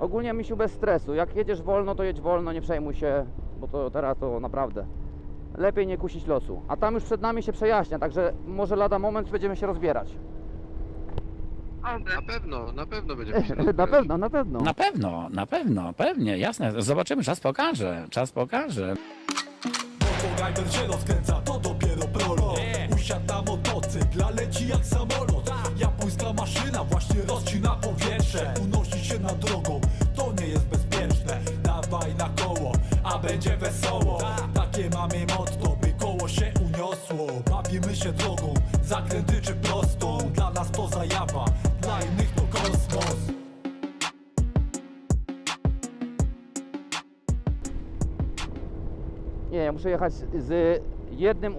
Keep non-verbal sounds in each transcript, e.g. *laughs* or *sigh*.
Ogólnie misiu bez stresu. Jak jedziesz wolno, to jedź wolno, nie przejmuj się, bo to teraz to naprawdę. Lepiej nie kusić losu. A tam już przed nami się przejaśnia, także może lada moment będziemy się rozbierać. Na pewno, na pewno będziemy się *laughs* na rozbierać. pewno, na pewno. Na pewno, na pewno, pewnie, jasne. Zobaczymy, czas pokaże, czas pokaże. To dopiero prolog Usiadł na motocykl, a leci jak samolot Japońska maszyna właśnie rozcina powietrze Unosi się nad drogą, to nie jest bezpieczne Dawaj na koło, a będzie wesoło. Takie mamy motto, by koło się uniosło. Bawimy się drogą, zakręty czy prostą. Dla nas to zajawa, dla innych to kosmos. Nie, ja muszę jechać z jednym,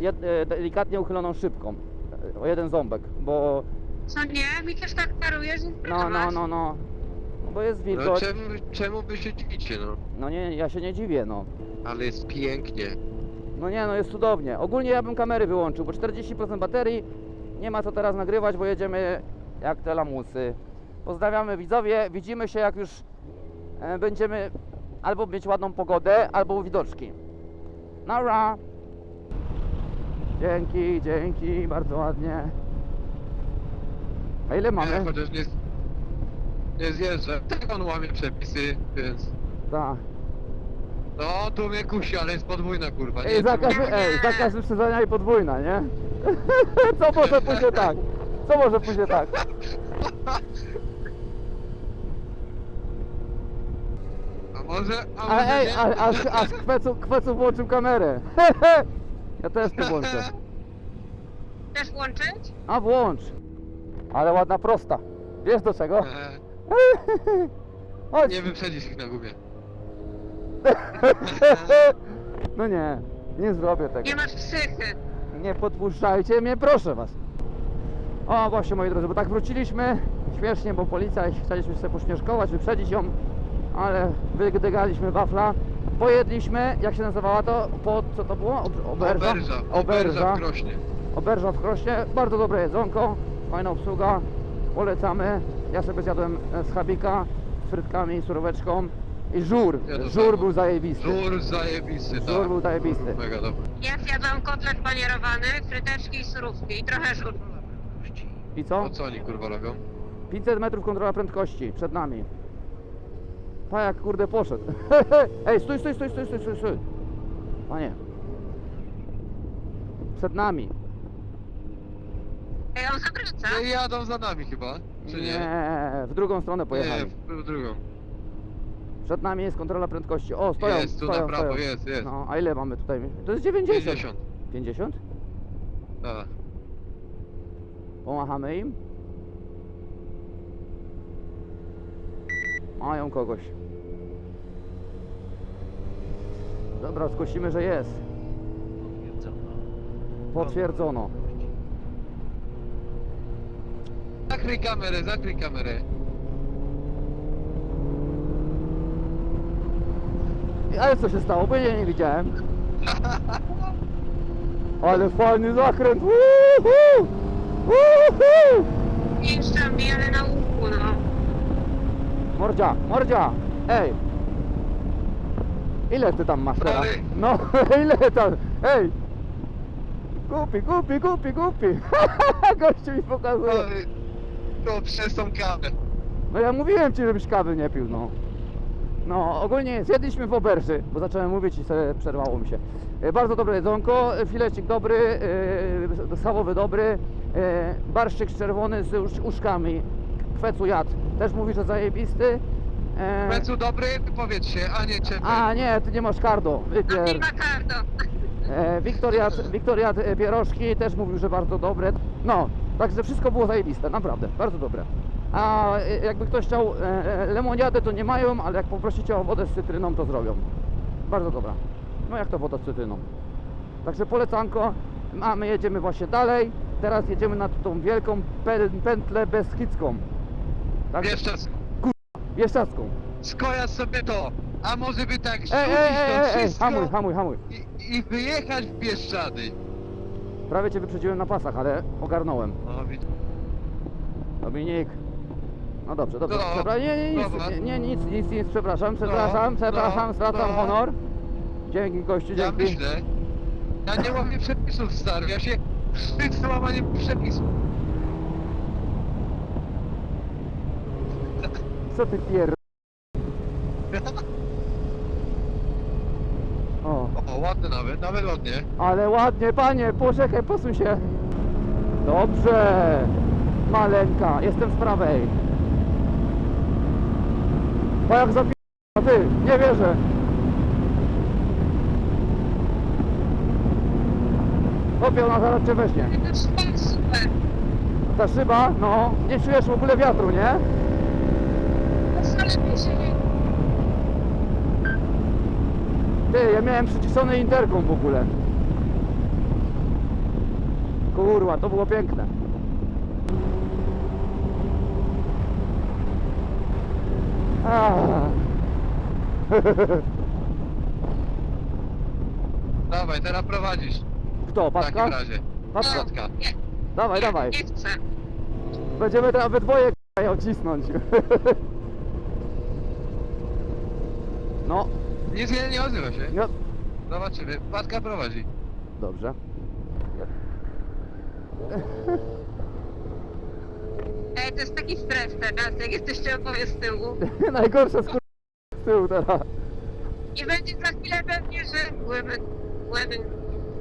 jed, e, delikatnie uchyloną szybką. O jeden ząbek, bo Co nie? Mi też tak paruje, że no, no, no, no. No Bo jest No wilgoć. czemu, czemu wy się dziwicie, no? No nie, ja się nie dziwię, no. Ale jest pięknie. No nie, no jest cudownie. Ogólnie ja bym kamery wyłączył, bo 40% baterii. Nie ma co teraz nagrywać, bo jedziemy jak te lamusy. Pozdrawiamy widzowie, widzimy się jak już e, będziemy albo mieć ładną pogodę, albo widoczki. Nara! Dzięki, dzięki, bardzo ładnie. A ile Nie, mamy? chociaż nie, nie zjeżdża. Tak on łamie przepisy, więc... Tak. No, tu mnie kusi, ale jest podwójna kurwa. Ej, nie? za Tu- każdy, ej, za każdym i podwójna, nie? *laughs* Co może pójść nie tak? Co może pójść nie tak? A może, a A może ej, nie? a, aż, aż kwecu, kwecu włączył kamerę. *laughs* Ja też tu włączę. *laughs* Chcesz włączyć? A włącz. Ale ładna prosta. Wiesz do czego? E, *laughs* Chodź. nie wyprzedzisz ich na gumie. *laughs* No nie, nie zrobię tego. Nie masz psychy. Nie podpuszczajcie mnie, proszę was. O, właśnie moi drodzy, bo tak wróciliśmy śmiesznie, bo policja chcieliśmy sobie pośmieszkować, wyprzedzić ją, ale wydygaliśmy wafla. Pojedliśmy, jak się nazywała to? Po, co to było? Ob- Oberża? Oberża, oberża w Krośnie. Oberża w Krośnie, bardzo dobre jedzonko, fajna obsługa, polecamy. Ja sobie zjadłem e, z chabika, z frytkami, suróweczką i żur. Ja to żur samo. był zajebisty. Żur zajebisty, tak. Żur był zajebisty. Żur Mega dobry. Ja zjadłam kotlet panierowany, fryteczki i surówki i trochę żur. I co? Co oni kurwa robią? 500 metrów kontrola prędkości, przed nami. Pa jak kurde poszedł. *laughs* Ej, stój, stój, stój, stój, stój, stój, stój. Panie. Przed nami. Ej, on. No i jadą za nami chyba, czy nie? Nie, w drugą stronę pojechali. Nie, w, w drugą. Przed nami jest kontrola prędkości. O, stoją, Jest, tu stoją, na prawo, stoją. jest, jest. No, a ile mamy tutaj? To jest 90. 50. 50? Tak. Pomachamy im. Mają kogoś. Dobra, zgłosimy, że jest. Potwierdzono. Zakryj kamerę, zakryj kamerę. Ale co się stało? Bo ja nie widziałem. Ale fajny zakręt! Jeszcze mi, ale na łuku, no. Mordzia, mordzia! Ej! Ile ty tam masz teraz? No, *laughs* ile tam? Ej! Kupi, kupi, kupi, kupi! *laughs* Gościu mi pokazuje. To przez tą kawę. No ja mówiłem ci, żebyś kawy nie pił, no. No, ogólnie zjedliśmy w oberży, bo zacząłem mówić i sobie przerwało mi się. E, Bardzo dobre jedzonko, e, filecik dobry, e, schabowy dobry, e, barszczyk czerwony z usz, uszkami, kwecu jad, też mówi, że zajebisty. E, dobry, powiedz się, a nie czekaj. a nie, ty nie masz kardo, A nie wypier. ma kardo. E, Wiktor jadł, Wiktor jadł e, pierożki, też mówił, że bardzo dobre. No, także wszystko było zajebiste, naprawdę, bardzo dobre. A e, jakby ktoś chciał e, e, lemoniadę, to nie mają, ale jak poprosicie o wodę z cytryną, to zrobią. Bardzo dobra. No jak to woda z cytryną. Także polecanko, a my jedziemy właśnie dalej. Teraz jedziemy na tą wielką pę- pętlę beskidzką. Tak? Wiesz czas, Bieszczadzką. skojarz sobie to. A może by tak rzucić Ej, ej, ej, to ej, ej, wszystko hamuj, hamuj, hamuj. I, i wyjechać w Bieszczady. Prawie cię wyprzedziłem na pasach, ale ogarnąłem. No widzisz. Dominik, No dobrze, dobrze. No, Przepra- nie, nie, nic, dobra. nie, nie, nic, nic, nic, przepraszam, przepraszam, No, przepraszam, no, zwracam no. honor. Dzięki gościu, Ja dzięki. myślę, ja nie łamię przepisów, stary, ja się wstydzę łamanie przepisów. Co ty pier... O, O, ładne nawet, nawet ładnie. ale ładnie, panie, poczekaj, posuń się. Dobrze. Maleńka, jestem z prawej. Bo jak zapi... A ty, nie wierzę. Chłopie, ona zaraz cię weźmie. Ta szyba, no, nie czujesz w ogóle wiatru, nie? To wcale mi się nie... Ty, ja miałem przyciszony interkom w ogóle. Kurwa, to było piękne. Ah. *laughs* Dawaj, teraz prowadzisz. Kto, W takim Patka? razie. Patka, Patka. Nie, dawaj, dawaj. nie chcę. Będziemy teraz we dwoje k***a, ją cisnąć. *laughs* No, Nic nie, nie odzywa się. no, Zobaczymy. Patka prowadzi. dobrze. Ej, to jest taki stres teraz, jak jesteście oboje z tyłu. *laughs* Najgorsze skur... z tyłu teraz. I będzie za chwilę pewnie, że... Women, women.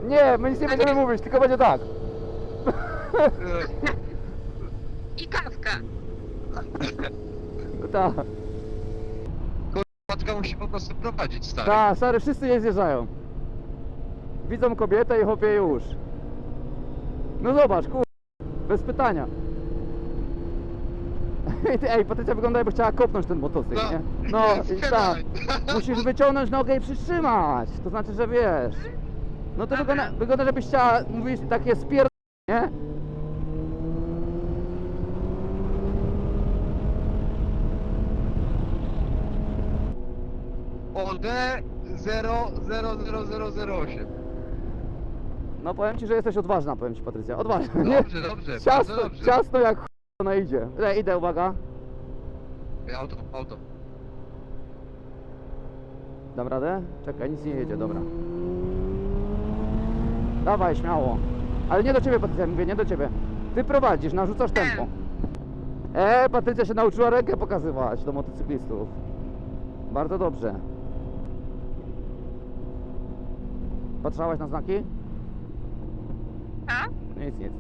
Nie, my nic nie będziemy mówić, tylko będzie tak. *laughs* I kawka. Tak, musi po prostu prowadzić, stary. tak, stary, wszyscy jej zjeżdżają. Widzą kobietę i chłopie już. No zobacz, kur... Bez pytania. *laughs* Ej, Patrycja wygląda jakby chciała kopnąć ten motocykl, No. nie? *laughs* No, i tak. Musisz wyciągnąć nogę i przytrzymać. To znaczy, że wiesz. No to wygląda, wygląda żebyś chciała mówić takie spier... nie? OD 000008. No powiem ci, że jesteś odważna, powiem ci Patrycja. Odważna, nie? Dobrze, dobrze, Ciasno, bardzo dobrze. ciasno jak ch... ona idzie. Idę, idę, uwaga. Auto, auto. Dam radę? Czekaj, nic nie jedzie, dobra. Dawaj, śmiało. Ale nie do ciebie, Patrycja, mówię, nie do ciebie. Ty prowadzisz, narzucasz tempo. E, Patrycja się nauczyła rękę pokazywać do motocyklistów. Bardzo dobrze. Patrzałaś na znaki? A? Nic, nic.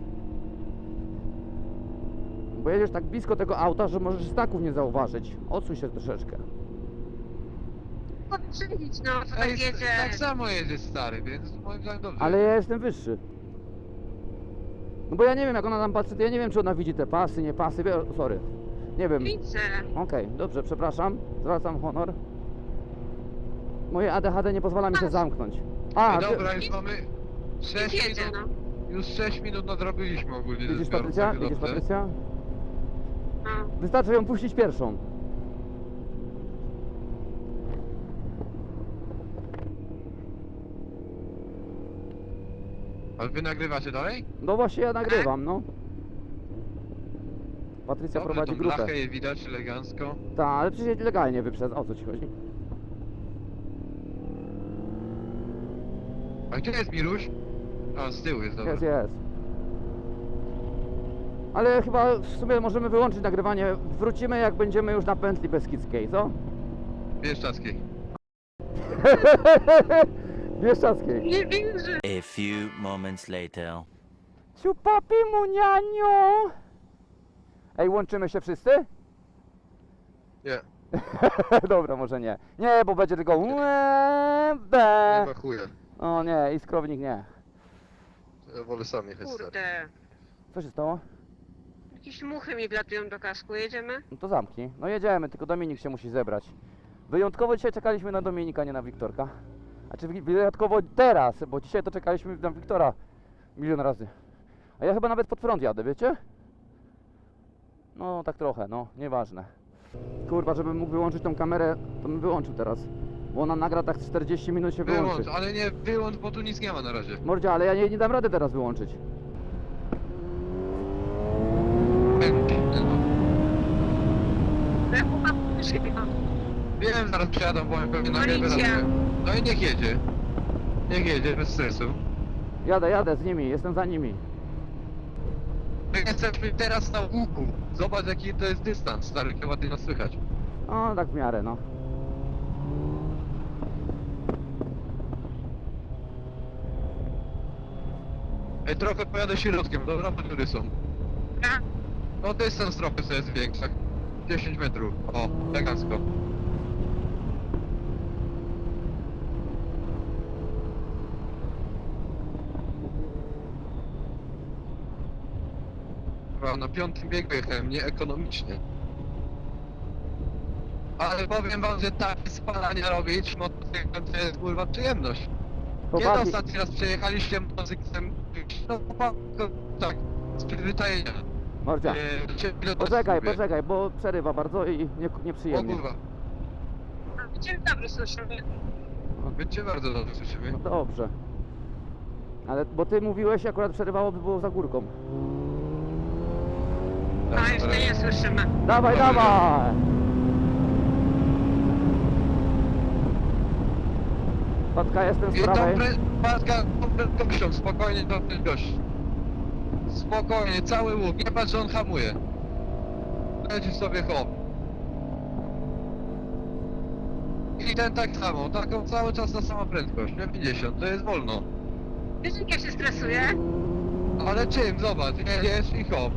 Bo jedziesz tak blisko tego auta, że możesz znaków nie zauważyć. Odsuń się troszeczkę. Poprzedzić, no, co tak Ej, jedzie. tak samo jedzie stary, więc moim zdaniem dobrze. Ale ja jestem wyższy. No bo ja nie wiem, jak ona tam patrzy, to ja nie wiem, czy ona widzi te pasy, nie pasy. Wie... Sorry. Nie wiem. Widzę. Okej, dobrze, przepraszam. Zwracam honor. Moje ADHD nie pozwala mi się zamknąć. A, Ej, dobra, już mamy 6 Jedzie, minut. no. Już 6 minut nadrobiliśmy ogólnie widzisz biorąc, Patrycja? także Widzisz dobrze. Patrycja? No. Wystarczy ją puścić pierwszą. Ale wy nagrywacie dalej? No właśnie ja nagrywam, no. Patrycja Dobrze, prowadzi tą grupę. blachę je widać elegancko. Tak, ale przecież legalnie wyprzedza. O co ci chodzi? A gdzie jest Miruś? A, z tyłu jest, dobra. Jest, jest. Ale chyba w sumie możemy wyłączyć nagrywanie. Wrócimy jak będziemy już na pętli Beskidzkiej, co? Bieszczadzkiej. *laughs* Bieszczadzkiej. Nie wierzę. A few moments later. Ciupapi munianiu! Ej, łączymy się wszyscy? Nie, *laughs* Dobra, może nie. Nie, bo będzie tylko łe, nie be. ma chuja. O nie, i skrownik nie. Ja wolę sam jechać stary. Kurde. Co się stało? Jakieś muchy mi wlatują do kasku, jedziemy? No to zamknij. No jedziemy, tylko Dominik się musi zebrać. Wyjątkowo dzisiaj czekaliśmy na Dominika, nie na Wiktorka. Znaczy wy- wyjątkowo teraz, bo dzisiaj to czekaliśmy na Wiktora milion razy. A ja chyba nawet pod front jadę, wiecie? No tak trochę, no, nieważne. Kurwa, żebym mógł wyłączyć tą kamerę, to bym wyłączył teraz. Bo ona nagra tak 40 minut się wyłączy. Wyłącz, ale nie wyłącz, bo tu nic nie ma na razie. Mordzia, ale ja nie, nie dam rady teraz wyłączyć. Wiem, zaraz przejadą, bo pewnie na Policja. No i niech jedzie. Niech jedzie, bez stresu. Jadę, jadę z nimi, jestem za nimi. My jesteśmy teraz na łuku. Zobacz jaki to jest dystans, stary, jak ładnie nas słychać. O, tak w miarę, no. Ej, trochę pojadę środkiem, dobra, bo dziury są. No dystans trochę sobie tak 10 metrów. O, elegancko. Chyba na piątym biegu jechałem, nieekonomicznie. Ale powiem wam, że takie spalania robić motocyklem to jest kurwa przyjemność. Kiedy Chłopaki, ostatni raz przejechaliście motocyklem? No tak, z przyzwyczajenia. Mordzia, Eee, ile to poczekaj, poczekaj, bo przerywa bardzo i nie, O nieprzyjemnie. kurwa, Dzień dobry, słyszymy. my cię bardzo dobrze słyszymy. No dobrze. Ale, bo ty mówiłeś, akurat przerywało by było za górką. A, jeszcze nie słyszymy. Dawaj, dawaj! Patka, jestem z I tą prawej. pre... Patka, tą prędkością, spokojnie tą prędkość. Spokojnie, cały łuk, nie patrz, że on hamuje. Leci sobie hop. I ten tak samo, taką cały czas ta sama prędkość, nie 50, to jest wolno. Wiesz, jak ja się stresuję? Ale czym, zobacz, jedziesz i hop.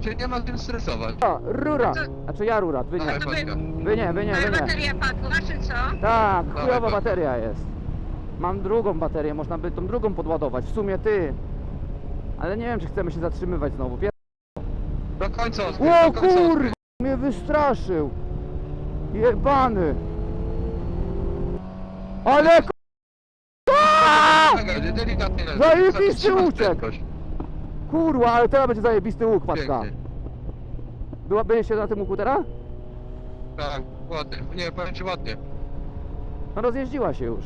Czy nie ma czym stresować? A, rura! Znaczy ja rura, wy nie. Dawaj, Patka. Wy nie, wy nie, Moja wy nie. bateria padła, czy co? Tak, chujowa bateria jest. Mam drugą baterię, można by tą drugą podładować. W sumie ty. Ale nie wiem, czy chcemy się zatrzymywać znowu. Pier... Do końca odkryć, O do końca kurwa! Mnie wystraszył! Jebany! Ale k- delikatnie leży. Zajebisty Zatrzymasz uciek! prędkość. Kurwa, ale teraz będzie zajebisty łuk, patka. Pięknie. Była, byliście na tym łuku teraz? Tak, ładnie. Nie, powiem ci ładnie. No rozjeździła się już.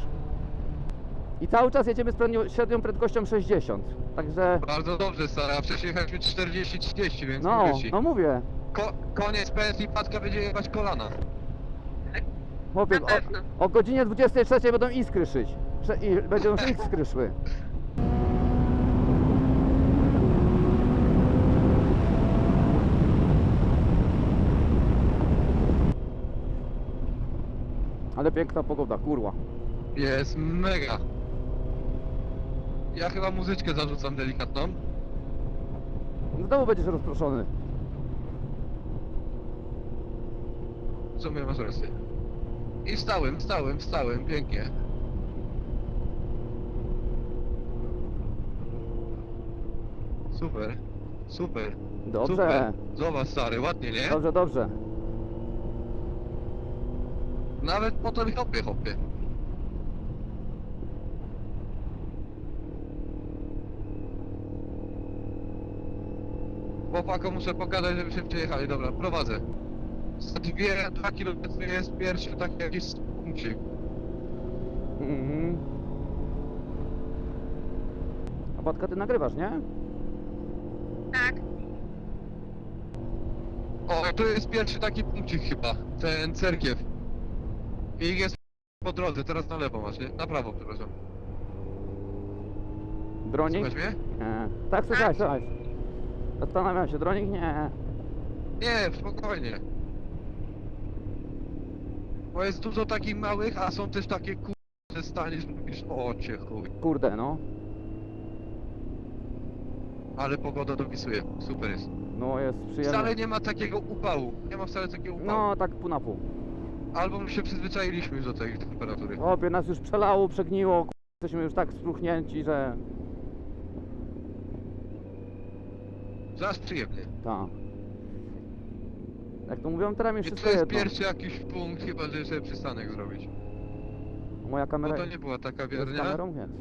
I cały czas jedziemy z średnią prędkością 60. Także, Bardzo dobrze, stara. A wcześniej jechaliśmy 40-30, więc no, mówię ci. no mówię. Ko koniec pensji, Patka będzie jebać kolana. Chłopie, Na pewno. o, o godzinie 23 będą iskry szyć. Prze- I będą już iskry szły. Ale piękna pogoda, kurwa. Jest mega. Ja chyba muzyczkę zarzucam delikatną. Znowu będziesz rozproszony. W sumie masz rację. I stałem, stałem, stałem, pięknie. Super, super. Dobrze, Super. Zobacz stary, ładnie, nie? dobrze, dobrze. Nawet po to hopie, hopie. Chłopakom muszę pokazać, żeby się przejechali. Dobra, prowadzę. Za dwie, dwa kilometry jest pierwszy taki jakiś punkcik. Mhm. A Patka, ty nagrywasz, nie? Tak. O, tu jest pierwszy taki punkcik chyba. Ten cerkiew. I ich jest po drodze, teraz na lewo masz, nie? Na prawo, przepraszam. Dronik? Słuchaj mnie? Nie. Tak, słuchaj, słuchaj. Zastanawiam się, dronik? Nie. Nie, spokojnie. Bo jest dużo takich małych, a są też takie ku... że staniesz i mówisz, o cię chuj. Kurde, no. Ale pogoda dopisuje, super jest. No jest przyjemnie. Wcale nie ma takiego upału, nie ma wcale takiego upału. No, tak pół na pół. Albo my się przyzwyczailiśmy już do tej temperatury. Chłopie, nas już przelało, przegniło, k- jesteśmy już tak spruchnięci, że... Zaraz przyjemnie. Tak. Jak to mówią, teraz mi I wszystko to jest jedno. pierwszy jakiś punkt, chyba że sobie przystanek zrobić. Moja Bo kamera... to nie była taka z wiarnia. kamerą, więc...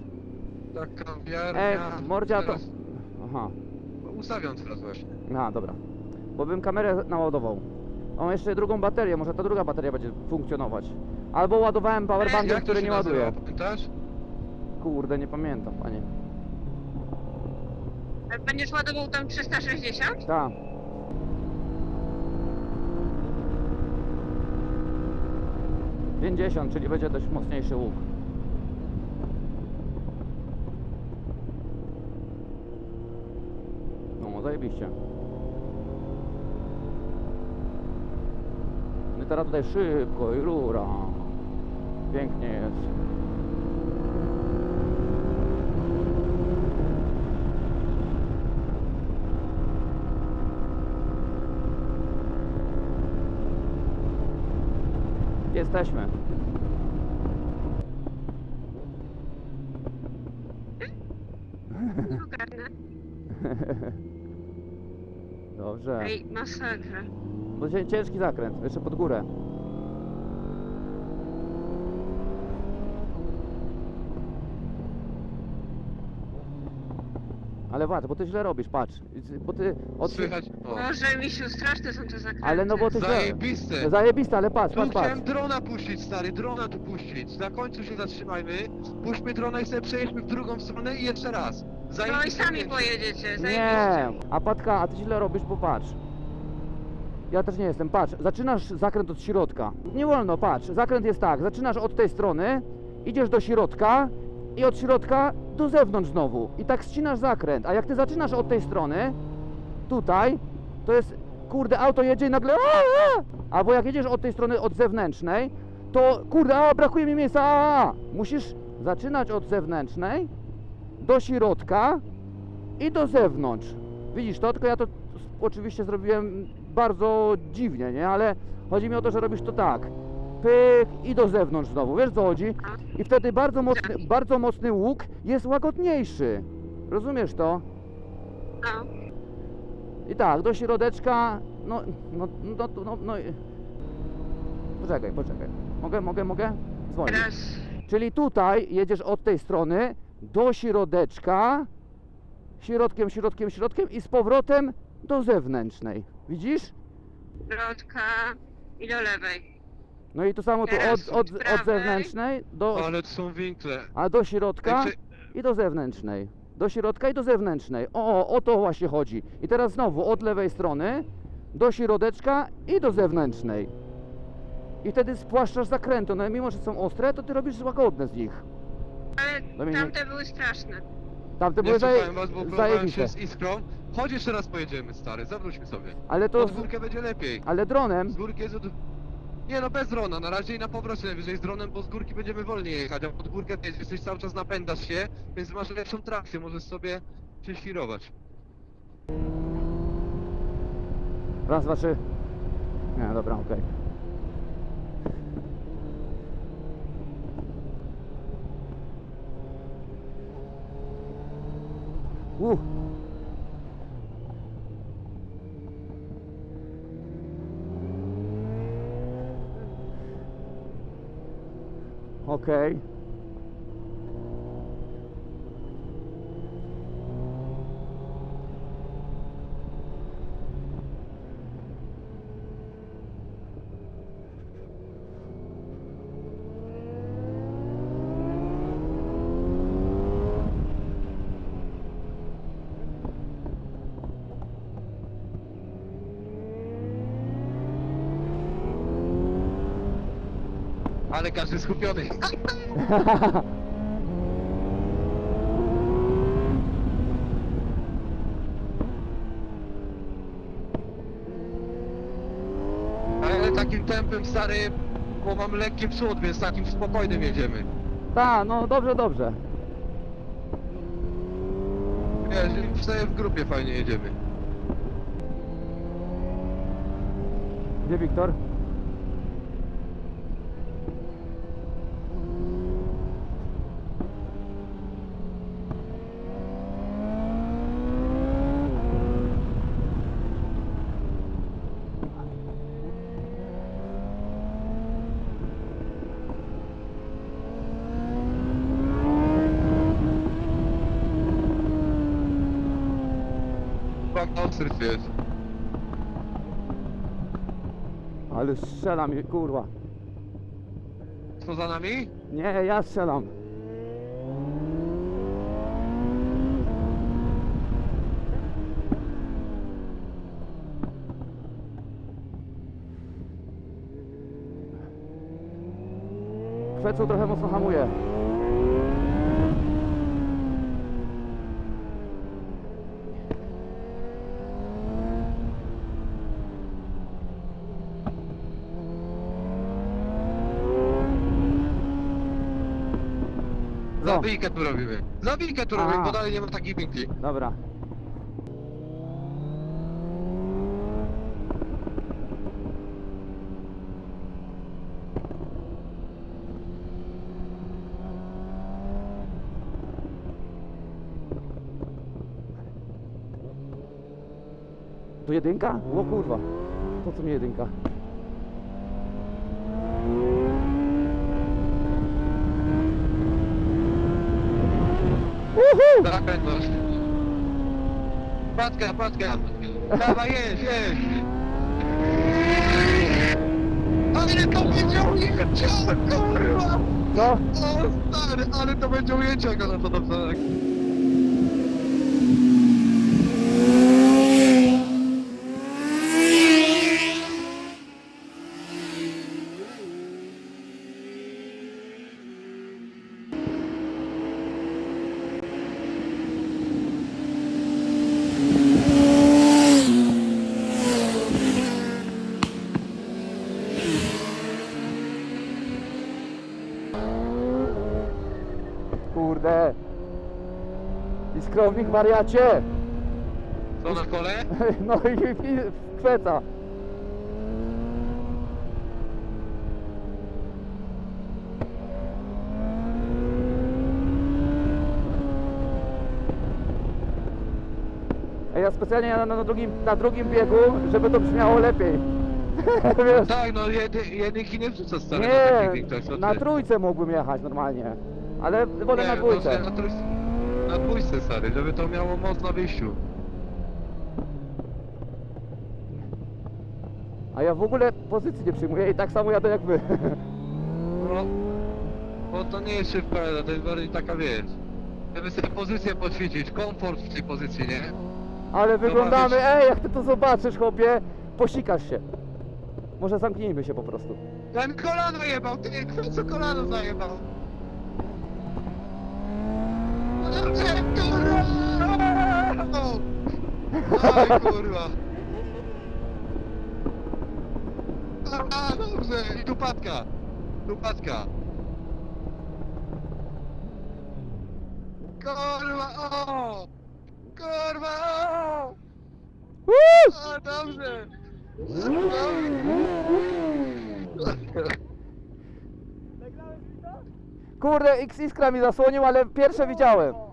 Taka wiarnia. Ej, mordzia to... Teraz- Aha. Ustawiam teraz właśnie. A, dobra. Bo bym kamerę naładował. Mam jeszcze drugą baterię, może ta druga bateria będzie funkcjonować. Albo ładowałem powerbankiem, Jak to który się nie nazywa, ładuje. Pamiętasz? Kurde, nie pamiętam, panie. Będziesz ładował tam 360? Tak. 50, czyli będzie dość mocniejszy łuk. No, zajebiście. No i teraz tutaj szybko i rura. Pięknie jest. Jesteśmy. Ogarnę. *laughs* Dobrze. Ej, masakra. Cie- ciężki zakręt, jeszcze pod górę. Ale patrz, bo ty źle robisz, patrz. Bo ty od... Słychać? O. Boże, misiu, straszne są te zakręty. Ale no bo ty źle... Zajebiste! Zajebiste, ale patrz, Tu patrz, patrz. chciałem drona puścić, stary, drona tu puścić. Na końcu się zatrzymajmy, puśćmy drona i sobie przejedźmy w drugą stronę i jeszcze raz. No i Zajebiste sami pojedziecie, Nie, zajebiście. a Patka, a ty źle robisz, bo patrz. Ja też nie jestem, patrz, zaczynasz zakręt od środka. Nie wolno, patrz, zakręt jest tak, zaczynasz od tej strony, idziesz do środka i od środka do zewnątrz znowu. I tak ścinasz zakręt, a jak ty zaczynasz od tej strony, tutaj, to jest, kurde, auto jedzie i nagle a, a! Albo jak jedziesz od tej strony, od zewnętrznej, to kurde, a, brakuje mi miejsca, a, musisz zaczynać od zewnętrznej, do środka i do zewnątrz. Widzisz to? Tylko ja to oczywiście zrobiłem bardzo dziwnie, nie? Ale chodzi mi o to, że robisz to tak. Pyk i do zewnątrz znowu. Wiesz co chodzi? I wtedy bardzo mocny, bardzo mocny łuk jest łagodniejszy. Rozumiesz to? No. I tak, do środeczka, no, no, no, no, no, no. Poczekaj, poczekaj. Mogę, mogę, mogę? Dzwonić. Teraz Czyli tutaj jedziesz od tej strony do środeczka, środkiem, środkiem, środkiem i z powrotem do zewnętrznej. Widzisz? środka i do lewej. No i to samo tu Teraz od, od, od od prawej. zewnętrznej do, Ale to są winkle. a do środka i do zewnętrznej. Do środka i do zewnętrznej. O, o to właśnie chodzi. I teraz znowu od lewej strony do środeczka i do zewnętrznej. I wtedy spłaszczasz zakręty. No mimo, że są ostre, to ty robisz łagodne z nich. Ale Dominik. tamte były straszne. Tamte Nie były słuchałem was, bo próbowałem zajebiste. się z iskrą. Chodź jeszcze raz pojedziemy, stary, zawróćmy sobie. Ale to... Pod górkę będzie lepiej. Ale dronem. Z górki jest... od- Nie no, bez drona, na razie i na powrocie najwyżej z dronem, bo z górki będziemy wolniej jechać, a pod górkę ty jesteś cały czas napędzasz się, więc masz lepszą trakcję, możesz sobie się świrować. Raz, dwa, trzy. Nie, dobra, okej. Uh. Okej. Ale każdy skupiony. *laughs* Ale takim tempem, stary, bo mam lekki przód, więc takim spokojnym jedziemy. Ta, no dobrze, dobrze. Wiesz, sobie w grupie fajnie jedziemy. Gdzie Wiktor? Ostry jest. Ale strzela kurwa. Co za nami? Nie, ja strzelam. Kwecą trochę mocno hamuje. No, Zawijkę tu robimy. Zawijkę tu robimy, bo dalej nie ma takich winkli. dobra. Tu jedynka? O kurwa. Po co mi jedynka? Uhu! Tak, prędkość. Patka, patka. Dawaj, jedź, jedź. Ale to będzie ujęcie, kurwa! Co? O stary, ale to będzie ujęcie, jak ona to dobrze. Kurde. I skrownik wariacie. Co na kole? *laughs* No i, i kweca. Ja specjalnie na, na, drugim, na drugim biegu, żeby to brzmiało lepiej. *laughs* Wiesz, Tak, no jedy, jedynki nie wrzuca stary na nie, winkach, co na trójce mógłbym jechać normalnie. Ale wolę Nie, na dwójce. no, Na, trójce, na dwójce stary, żeby to miało moc na wyjściu. A ja w ogóle pozycji nie przyjmuję i tak samo jadę jak wy. No, bo to nie jest szybka jazda, to jest bardziej taka wiesz. Żeby sobie pozycję poćwiczyć, komfort w tej pozycji, nie? Ale wyglądamy, wiesz- ej, jak ty to zobaczysz, chłopie, posikasz się. Może zamknijmy się po prostu. Ten kolano jebał, ty co kolano zajebał. Aj kurwa. A, dobrze, i tu patka. Tu patka. Kurwa, o! Kurwa, o! A, dobrze. Kurde, X Iskra mi zasłonił, ale pierwsze widziałem.